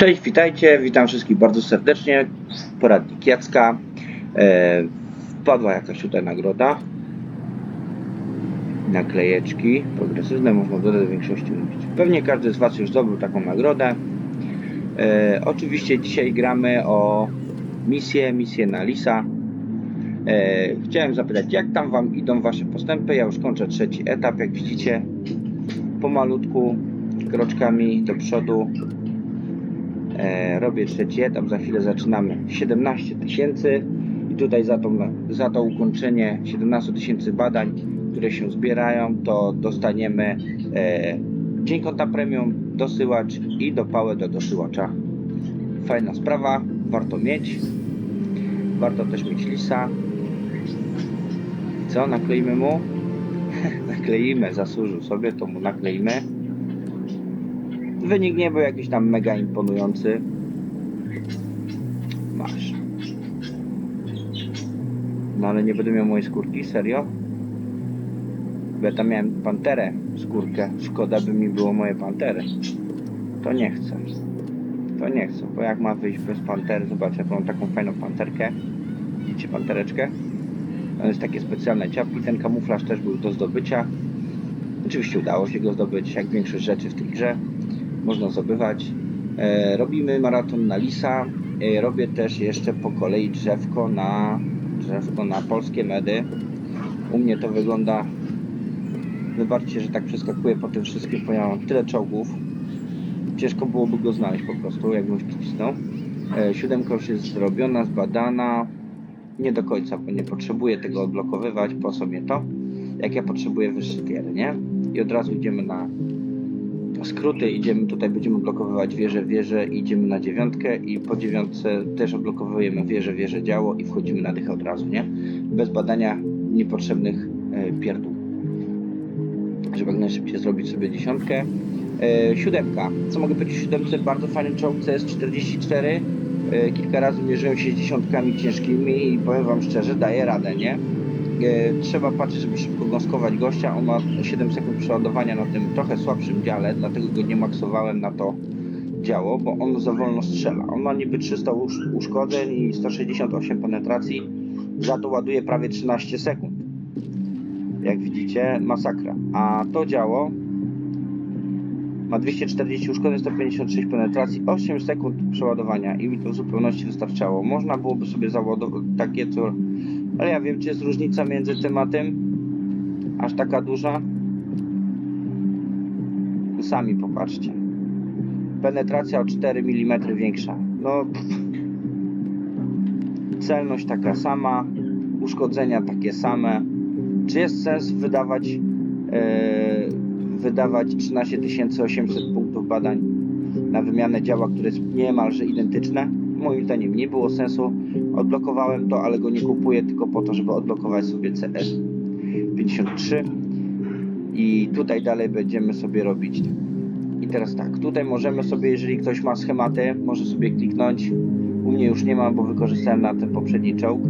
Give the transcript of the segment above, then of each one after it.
Cześć, witajcie, witam wszystkich bardzo serdecznie. Poradnik Jacka. E, wpadła jakaś tutaj nagroda. Naklejeczki progresywne, można dodać do większości mówić. Pewnie każdy z Was już zdobył taką nagrodę. E, oczywiście dzisiaj gramy o misję, misję na Lisa. E, chciałem zapytać, jak tam Wam idą Wasze postępy? Ja już kończę trzeci etap, jak widzicie. Pomalutku, kroczkami do przodu. E, robię trzeci etap, za chwilę zaczynamy 17 tysięcy i tutaj za to, za to ukończenie 17 tysięcy badań, które się zbierają, to dostaniemy e, dzień konta premium, dosyłacz i dopałę do dosyłacza. Fajna sprawa, warto mieć. Warto też mieć lisa. Co, nakleimy mu? nakleimy, zasłużył sobie, to mu nakleimy. Wynik nie był jakiś tam mega imponujący. Masz. No ale nie będę miał mojej skórki, serio? Bo ja tam miałem panterę, skórkę. Szkoda by mi było moje pantery. To nie chcę. To nie chcę, bo jak ma wyjść bez pantery, zobaczcie, jaką mam taką fajną panterkę. Widzicie pantereczkę? To jest takie specjalne ciapki, ten kamuflaż też był do zdobycia. Oczywiście udało się go zdobyć, jak większość rzeczy w tej grze można zdobywać. E, robimy maraton na lisa. E, robię też jeszcze po kolei drzewko na drzewko na polskie medy. U mnie to wygląda. Wybaczcie, że tak przeskakuję po tym wszystkim, bo ja mam tyle czołgów. Ciężko byłoby go znaleźć po prostu, jakbym wcisnął. E, siódemka już jest zrobiona, zbadana. Nie do końca, bo nie potrzebuję tego odblokowywać. Po co mnie to? Jak ja potrzebuję wyższy tier, nie? I od razu idziemy na skróty, idziemy tutaj, będziemy blokowywać wieżę, wieżę, idziemy na dziewiątkę i po dziewiątce też odblokowujemy wieżę, wieżę, działo i wchodzimy na dychę od razu, nie? Bez badania niepotrzebnych e, pierdół. Żeby jak najszybciej zrobić sobie dziesiątkę. E, siódemka. Co mogę powiedzieć o siódemce? Bardzo fajny czołg CS44. E, kilka razy mierzyłem się z dziesiątkami ciężkimi i powiem wam szczerze, daje radę, nie? E, trzeba patrzeć, żeby szybko gąskować gościa. On ma 7 sekund przeładowania na tym trochę słabszym dziale, dlatego go nie maksowałem na to działo, bo on za wolno strzela. On ma niby 300 usz uszkodzeń i 168 penetracji, za to ładuje prawie 13 sekund. Jak widzicie, masakra. A to działo ma 240 uszkodzeń, 156 penetracji, 8 sekund przeładowania i mi to w zupełności wystarczało. Można byłoby sobie załadować takie co ale ja wiem, czy jest różnica między tym a tym. Aż taka duża. Sami popatrzcie. Penetracja o 4 mm większa. No. Pff. Celność taka sama. Uszkodzenia takie same. Czy jest sens wydawać yy, wydawać 13 800 punktów badań na wymianę działa, które jest niemalże identyczne? Moim zdaniem nie było sensu. Odblokowałem to, ale go nie kupuję tylko po to, żeby odblokować sobie CS53. I tutaj dalej będziemy sobie robić. I teraz tak, tutaj możemy sobie, jeżeli ktoś ma schematy, może sobie kliknąć. U mnie już nie ma, bo wykorzystałem na ten poprzedni czołg.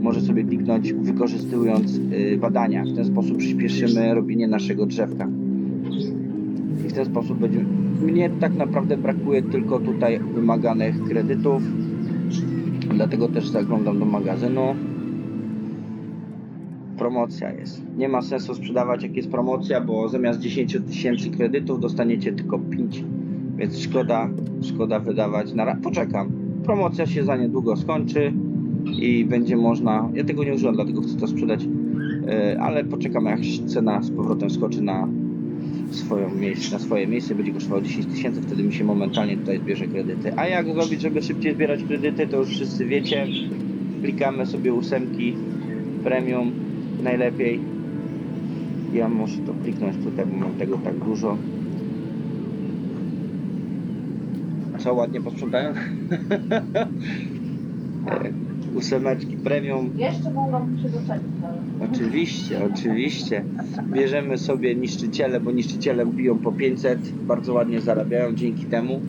Może sobie kliknąć wykorzystując yy, badania. W ten sposób przyspieszymy robienie naszego drzewka. I w ten sposób będziemy. Mnie tak naprawdę brakuje tylko tutaj wymaganych kredytów. Dlatego też zaglądam do magazynu. Promocja jest. Nie ma sensu sprzedawać jak jest promocja, bo zamiast 10 tysięcy kredytów dostaniecie tylko 5. Więc szkoda, szkoda wydawać na Poczekam. Promocja się za niedługo skończy i będzie można. Ja tego nie używam, dlatego chcę to sprzedać. Yy, ale poczekam jak cena z powrotem skoczy na swoją miejsce, na swoje miejsce będzie kosztowało 10 tysięcy, wtedy mi się momentalnie tutaj zbierze kredyty. A jak zrobić, żeby szybciej zbierać kredyty, to już wszyscy wiecie. Klikamy sobie ósemki premium najlepiej. Ja muszę to kliknąć tutaj, bo mam tego tak dużo. Co ładnie posprzątają? Ósemeczki premium. Jeszcze mogą się. Oczywiście, oczywiście. Bierzemy sobie niszczyciele, bo niszczyciele biją po 500, bardzo ładnie zarabiają dzięki temu.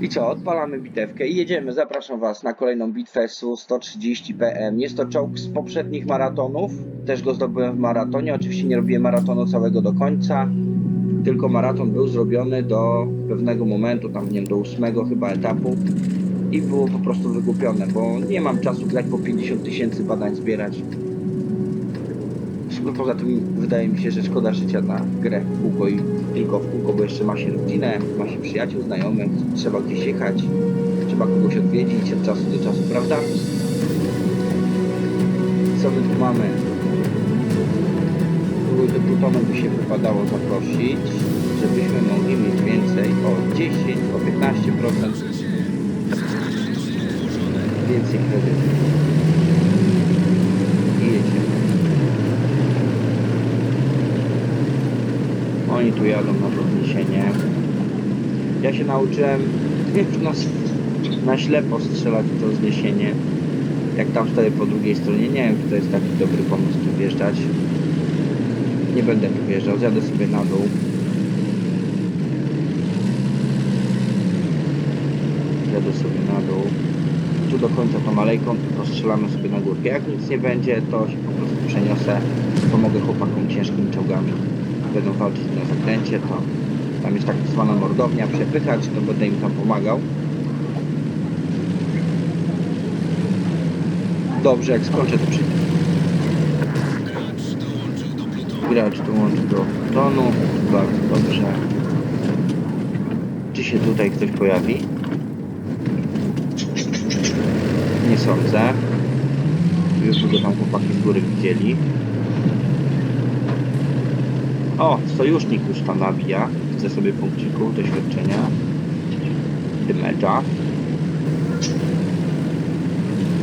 I co, odpalamy bitewkę i jedziemy. Zapraszam Was na kolejną bitwę SU-130 PM. Jest to czołg z poprzednich maratonów. Też go zdobyłem w maratonie. Oczywiście nie robiłem maratonu całego do końca. tylko maraton był zrobiony do pewnego momentu, tam nie wiem, do ósmego chyba etapu i było po prostu wygłupione, bo nie mam czasu grać po 50 tysięcy badań zbierać. No poza tym wydaje mi się, że szkoda życia na grę w kółko i tylko w kółko, bo jeszcze ma się rodzinę, ma się przyjaciół, znajomych, trzeba gdzieś jechać, trzeba kogoś odwiedzić od czasu do czasu, prawda? Co my tu mamy? Do Plutonu by się wypadało zaprosić, żebyśmy mogli mieć więcej o 10, o 15% więcej kredytów. I jedziemy. Oni tu jadą na podniesienie. Ja się nauczyłem na, na ślepo strzelać w to wzniesienie. Jak tam wtedy po drugiej stronie. Nie wiem, czy to jest taki dobry pomysł tu wjeżdżać. Nie będę tu wjeżdżał, zjadę sobie na dół. Zjadę sobie na dół. Do końca tą alejką, tylko strzelamy sobie na górkę. Jak nic nie będzie, to się po prostu przeniosę. Pomogę chłopakom ciężkimi czołgami. Będą walczyć na zakręcie, to tam jest tak zwana mordownia, przepychać, to będę im tam pomagał. Dobrze, jak skończę to przyjdę. Gracz dołączy do tonu. Bardzo dobrze. Czy się tutaj ktoś pojawi? Nie sądzę. Już go tam chłopaki z góry widzieli. O, sojusznik już tam nabija. Chcę sobie punkcików doświadczenia. Dymedża.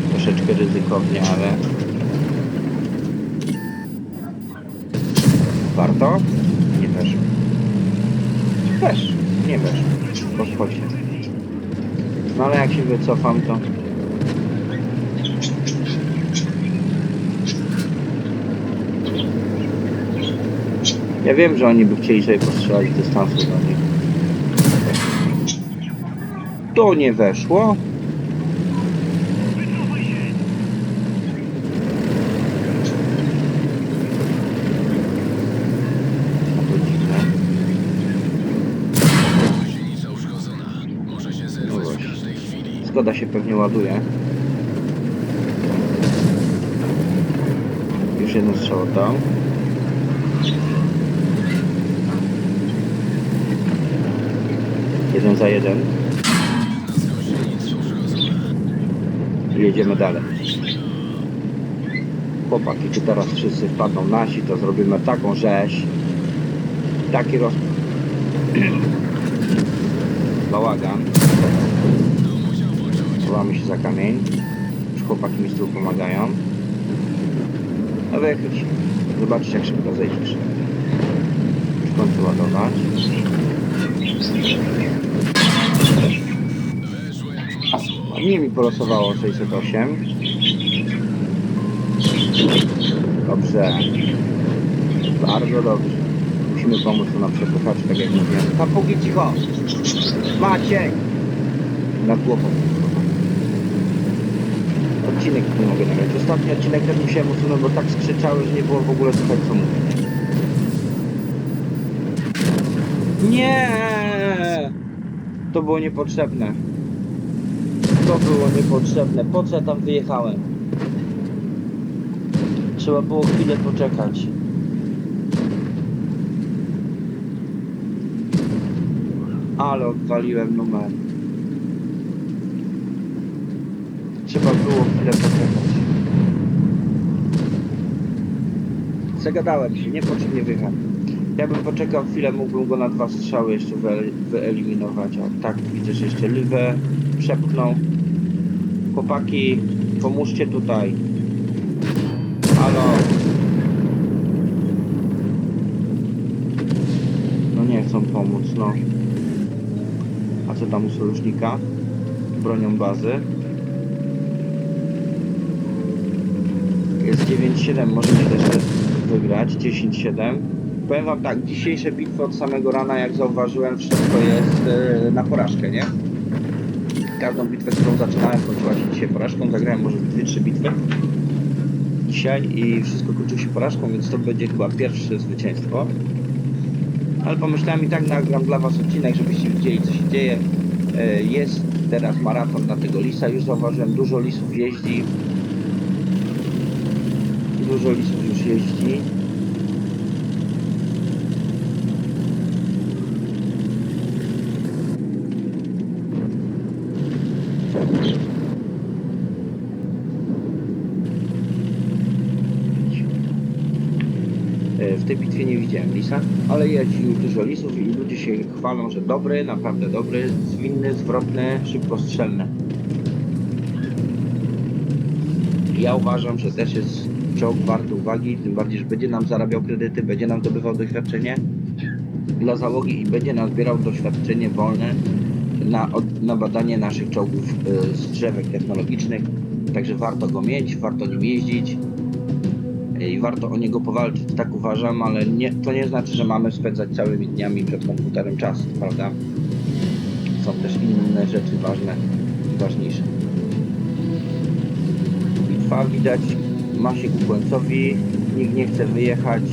Troszeczkę ryzykownie, ale... Warto? Nie też. Też. Nie też. Po spocie. No ale jak się wycofam, to... Ja wiem, że oni by chcieli sobie postrzelać z dystansu do nich. To nie weszło. No. Zgoda się pewnie ładuje. Już jeden strzał oddał. Jeden za jeden. Jedziemy dalej. Chłopaki, czy teraz wszyscy wpadną nasi, to zrobimy taką rzeź. Taki roz... Bałagan. Chowamy się za kamień. Już chłopaki mi z tyłu pomagają. A wychyć. Zobaczyć jak szybko zejdziesz. W końcu ładować. Weszło jak w masło. Nie mi polosowało 608. Dobrze. Bardzo dobrze. Musimy pomóc tu na przepychacz, tak jak mówiłem. Póki cicho! Maciek! Nad głową. Odcinek nie mogę nagrać. Ostatni odcinek też musiałem usunąć, bo tak skrzyczały, że nie było w ogóle słychać co mówię. Nie! To było niepotrzebne. To było niepotrzebne. Po co ja tam wyjechałem? Trzeba było chwilę poczekać. Ale odwaliłem numer. Trzeba było chwilę poczekać. Zagadałem się, niepotrzebnie wyjechałem. Jakbym poczekał chwilę, mógłbym go na dwa strzały jeszcze wyel- wyeliminować. O, tak, widzę, że jeszcze liwę przepchnął. Chłopaki, pomóżcie tutaj. Halo. No nie chcą pomóc, no. A co tam u sojusznika? Bronią bazy. Jest 9-7, możecie też wygrać. 10-7. Powiem wam tak, dzisiejsze bitwy od samego rana, jak zauważyłem, wszystko jest e, na porażkę, nie? Każdą bitwę, którą zaczynałem, kończyła się dzisiaj porażką. Zagrałem może 2-3 bitwy dzisiaj i wszystko kończyło się porażką, więc to będzie chyba pierwsze zwycięstwo. Ale pomyślałem i tak nagram dla was odcinek, żebyście widzieli co się dzieje. E, Jest teraz maraton na tego lisa, już zauważyłem, dużo lisów jeździ. Dużo lisów już jeździ. W tej bitwie nie widziałem lisa, ale jeździ już dużo lisów i ludzie się chwalą, że dobry, naprawdę dobry, zwinny, zwrotny, szybkostrzelny. Ja uważam, że też jest czołg warty uwagi, tym bardziej, że będzie nam zarabiał kredyty, będzie nam zdobywał doświadczenie dla załogi i będzie nam zbierał doświadczenie wolne na, na badanie naszych czołgów y, z drzewek technologicznych. Także warto go mieć, warto nim jeździć i warto o niego powalczyć, tak uważam, ale nie, to nie znaczy, że mamy spędzać całymi dniami przed komputerem czas, prawda? Są też inne rzeczy ważne i ważniejsze. Bitwa widać ma się ku końcowi, nikt nie chce wyjechać,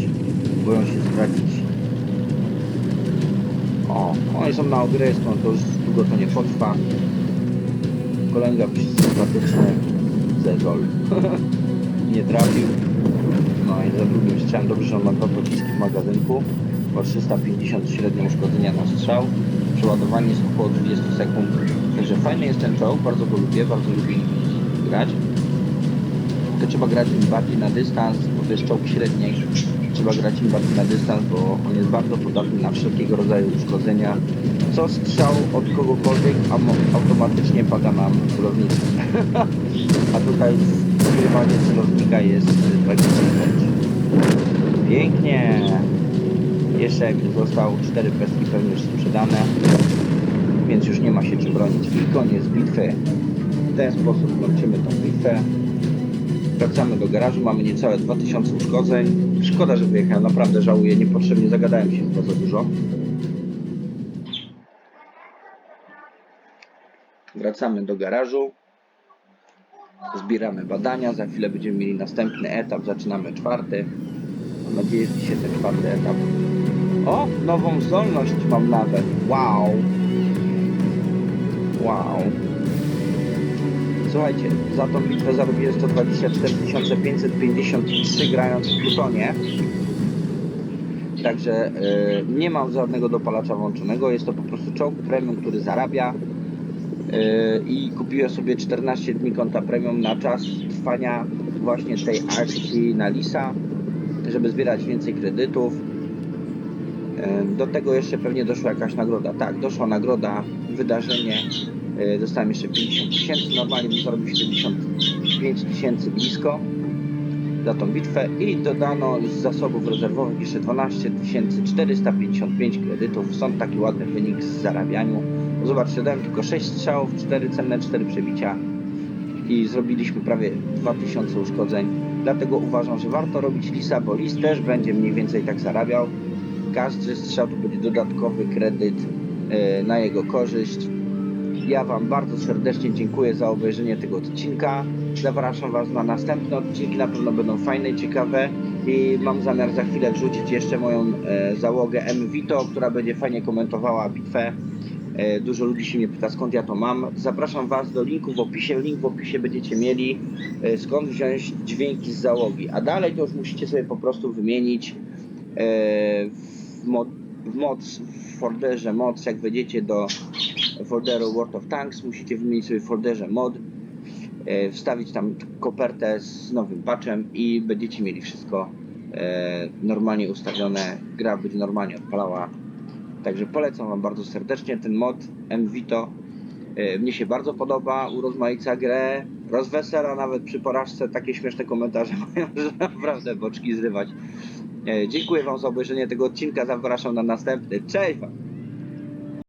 boją się stracić. O, oni są na no to już długo to nie potrwa. Kolega sympatyczny, Zezol. nie trafił. I za drugim strzałem dobrze, że on ma dwa pociski w magazynku. Po 350 średnie uszkodzenia na strzał. Przeładowanie jest około 20 sekund. Także fajny jest ten czołg, bardzo go lubię, bardzo lubię grać. Tylko trzeba grać im bardziej na dystans, bo to jest czołg średni. Trzeba grać im bardziej na dystans, bo on jest bardzo podatny na wszelkiego rodzaju uszkodzenia. Co strzał od kogokolwiek, automatycznie pada nam celownik. a tutaj skrywanie celownika jest tragiczny wręcz. Pięknie! Jeszcze został, cztery pestki pewnie już sprzedane, więc już nie ma się czym bronić. I koniec bitwy. W ten sposób kończymy tą bitwę. Wracamy do garażu, mamy niecałe 2000 uszkodzeń. Szkoda, że wyjechałem, naprawdę żałuję, niepotrzebnie zagadałem się chyba za dużo. Wracamy do garażu. Zbieramy badania, za chwilę będziemy mieli następny etap, zaczynamy czwarty. Mam nadzieję, że dzisiaj ten czwarty etap. O, nową zdolność mam nawet. Wow. Wow. Słuchajcie, za tą bitwę zarobiłem 124 553 grając w Plutonie. Także y, nie mam żadnego dopalacza włączonego. Jest to po prostu czołg premium, który zarabia. Y, I kupiłem sobie 14 dni konta premium na czas trwania właśnie tej akcji na Lisa, żeby zbierać więcej kredytów. Y, Do tego jeszcze pewnie doszła jakaś nagroda. Tak, doszła nagroda, wydarzenie. Y, Dostałem jeszcze 50 tysięcy, normalnie bym zarobił 75 tysięcy blisko za tą bitwę i dodano z zasobów rezerwowych jeszcze 12 455 kredytów. Stąd taki ładny wynik z zarabianiu. Zobaczcie, dałem tylko 6 strzałów, 4 cenne, 4 przebicia i zrobiliśmy prawie 2000 uszkodzeń. Dlatego uważam, że warto robić lisa, bo lis też będzie mniej więcej tak zarabiał. Każdy strzał to będzie dodatkowy kredyt e, na jego korzyść. Ja Wam bardzo serdecznie dziękuję za obejrzenie tego odcinka. Zapraszam Was na następne odcinki, na pewno będą fajne i ciekawe. I mam zamiar za chwilę wrzucić jeszcze moją e, załogę M Vito, która będzie fajnie komentowała bitwę. E, Dużo ludzi się mnie pyta skąd ja to mam. Zapraszam Was do linku w opisie. Link w opisie będziecie mieli e, skąd wziąć dźwięki z załogi. A dalej to już musicie sobie po prostu wymienić e, w, mod, w moc, w folderze moc. Jak wejdziecie do folderu World of Tanks, musicie wymienić sobie w folderze mod, wstawić tam kopertę z nowym patchem i będziecie mieli wszystko normalnie ustawione. Gra będzie normalnie odpalała. Także polecam Wam bardzo serdecznie ten mod MVito. E, Mnie się bardzo podoba, urozmaica grę, rozwesela nawet przy porażce. Takie śmieszne komentarze mają, że naprawdę boczki zrywać. E, Dziękuję Wam za obejrzenie tego odcinka. Zapraszam na następny. Cześć Wam!